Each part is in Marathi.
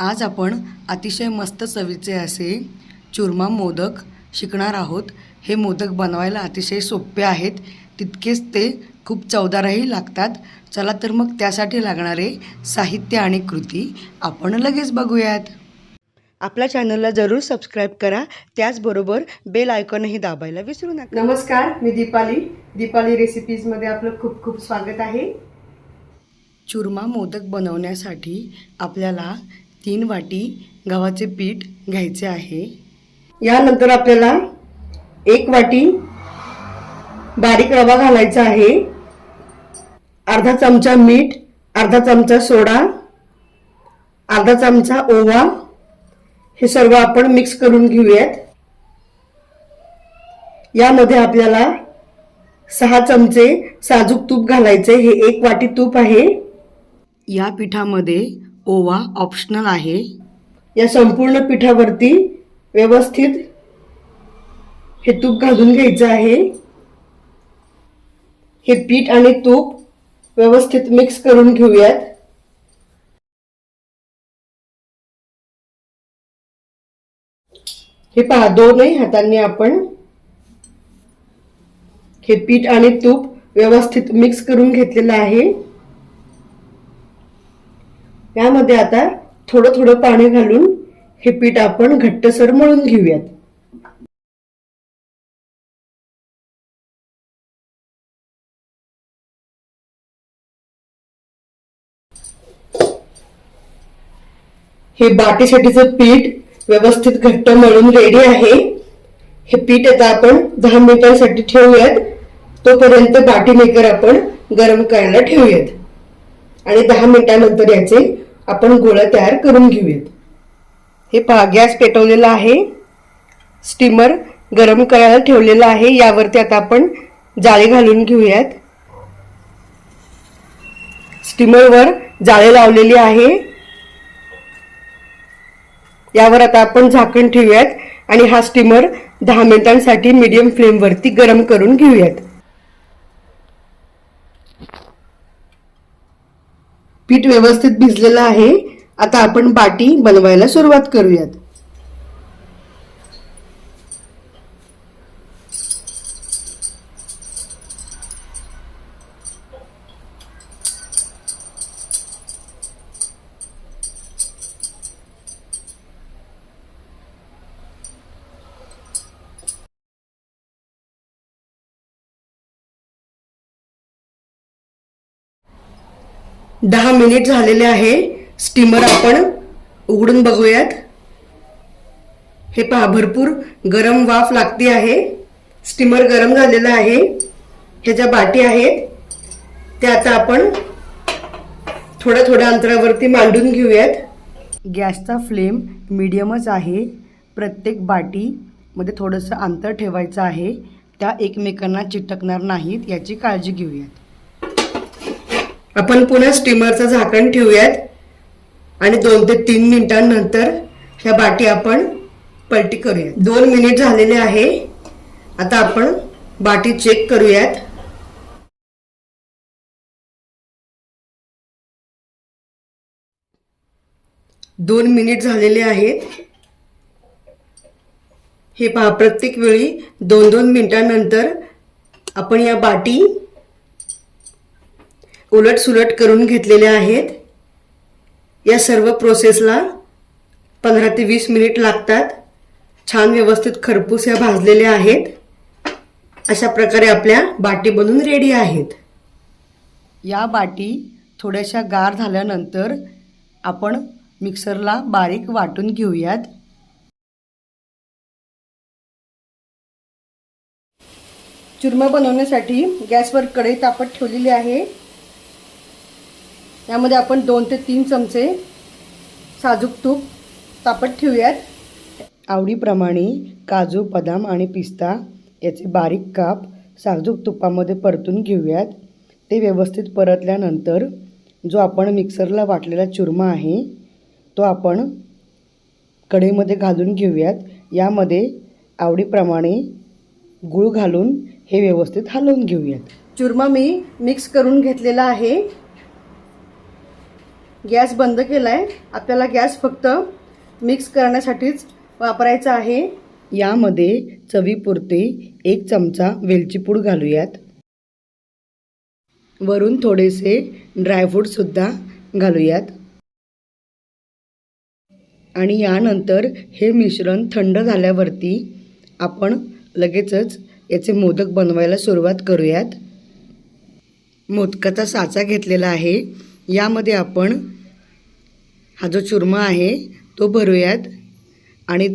आज आपण अतिशय मस्त चवीचे असे चुरमा मोदक शिकणार आहोत. हे मोदक बनवायला अतिशय सोपे आहेत. तितकेच ते खूप चवदारही लागतात. चला तर मग त्यासाठी लागणारे साहित्य आणि कृती आपण लगेच बघूयात. आपल्या चॅनलला जरूर सबस्क्राईब करा. त्याचबरोबर बेल आयकॉनही दाबायला विसरू नका. नमस्कार मी दीपाली. दीपाली रेसिपीजमध्ये आपलं खूप खूप स्वागत आहे. चुरमा मोदक बनवण्यासाठी आपल्याला तीन वाटी गव्हाचे पीठ घ्यायचे आहे. यानंतर आपल्याला एक वाटी बारीक रवा घालायचा आहे. अर्धा चमचा मीठ अर्धा चमचा सोडा अर्धा चमचा ओवा. हे सर्व आपण मिक्स करून घेऊयात. यामध्ये आपल्याला सहा चमचे साजूक तूप घालायचे. हे एक वाटी तूप आहे. या पिठामध्ये ओवा ऑप्शनल आहे. या संपूर्ण पिठावरती व्यवस्थित हे तूप घालून घ्यायचं आहे. हे पीठ आणि तूप व्यवस्थित मिक्स करून घेऊयात. हे पहा दोनही हातांनी आपण हे पीठ आणि तूप व्यवस्थित मिक्स करून घेतलेलं आहे. यामध्ये आता थोडं थोडं पाणी घालून हे पीठ आपण घट्टसर मळून घेऊयात. हे बाटीसाठीचं पीठ व्यवस्थित घट्ट मळून रेडी आहे हे पीठ आता आपण दहा मिनिटांसाठी ठेवूयात. तोपर्यंत बाटी मेकर आपण गरम करायला ठेवूयात. आणि दहा मिनिटानंतर याचे आपण गोळा तयार करून घेऊयात. हे पहा गॅस पेटवलेला आहे. स्टीमर गरम करायला ठेवलेला आहे. यावरती आता आपण जाळे घालून घेऊयात. स्टीमरवर जाळे लावलेली आहे. यावर आता आपण झाकण ठेवूयात आणि हा स्टीमर दहा मिनिटांसाठी मीडियम फ्लेमवरती गरम करून घेऊयात. पीठ व्यवस्थित भिजलेलं आहे. आता आपण बाटी बनवायला सुरुवात करूयात. दहा मिनिट झालेले आहे. स्टीमर आपण उघडून बघूयात. हे पहा भरपूर गरम वाफ लागते आहे. स्टीमर गरम झालेलं आहे. ह्या ज्या बाटी आहेत त्या आता आपण थोड्या थोड्या अंतरावरती मांडून घेऊयात. गॅसचा फ्लेम मिडियमच आहे. प्रत्येक बाटीमध्ये थोडंसं अंतर ठेवायचं आहे. त्या एकमेकांना चिटकणार नाहीत याची काळजी घेऊयात. आपण पुन्हा स्टीमरचं झाकण ठेवूयात. आणि दोन ते तीन मिनिटांनंतर ह्या बाटी आपण पलटी करूयात. दोन मिनिट झालेले आहे. आता आपण बाटी चेक करूयात. दोन मिनिट झालेले आहेत. हे पहा प्रत्येक वेळी दोन दोन मिनिटांनंतर आपण या बाटी उलट सुलट करून घेतलेल्या आहेत. या सर्व प्रोसेसला पंधरा ते वीस मिनिट लागतात. छान व्यवस्थित खरपूस या भाजलेल्या आहेत. अशा प्रकारे आपल्या बाटी बनून रेडी आहेत. या बाटी थोड्याशा गार झाल्यानंतर आपण मिक्सरला बारीक वाटून घेऊयात. चुरमा बनवण्यासाठी गॅसवर कढई तापत ठेवलेली आहे. यामध्ये आपण दोन ते तीन चमचे साजूक तूप तापत ठेवूयात. आवडीप्रमाणे काजू बदाम आणि पिस्ता याचे बारीक काप साजूक तुपामध्ये परतून घेऊयात. ते व्यवस्थित परतल्यानंतर जो आपण मिक्सरला वाटलेला चुरमा आहे तो आपण कढईमध्ये घालून घेऊयात. यामध्ये आवडीप्रमाणे गूळ घालून हे व्यवस्थित हलवून घेऊयात. चुरमा मी मिक्स करून घेतलेला आहे. गॅस बंद केला आहे आपल्याला गॅस फक्त मिक्स करण्यासाठीच वापरायचा आहे. यामध्ये चवीपुरते एक चमचा वेलची पूड घालूयात. वरून थोडेसे ड्रायफ्रूटसुद्धा घालूयात. आणि यानंतर हे मिश्रण थंड झाल्यावरती आपण लगेचच याचे मोदक बनवायला सुरुवात करूयात. मोदकाचा साचा घेतलेला आहे. यामध्ये आपण हा जो चुरमा आहे तो भरूयात आणि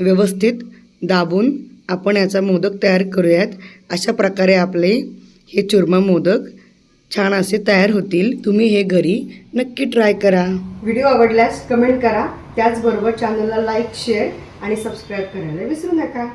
व्यवस्थित दाबून आपण याचा मोदक तयार करूयात. अशा प्रकारे आपले हे चुरमा मोदक छान असे तयार होतील. तुम्ही हे घरी नक्की ट्राय करा. व्हिडिओ आवडल्यास कमेंट करा. त्याचबरोबर चॅनलला लाईक शेअर आणि सबस्क्राईब करायला विसरू नका.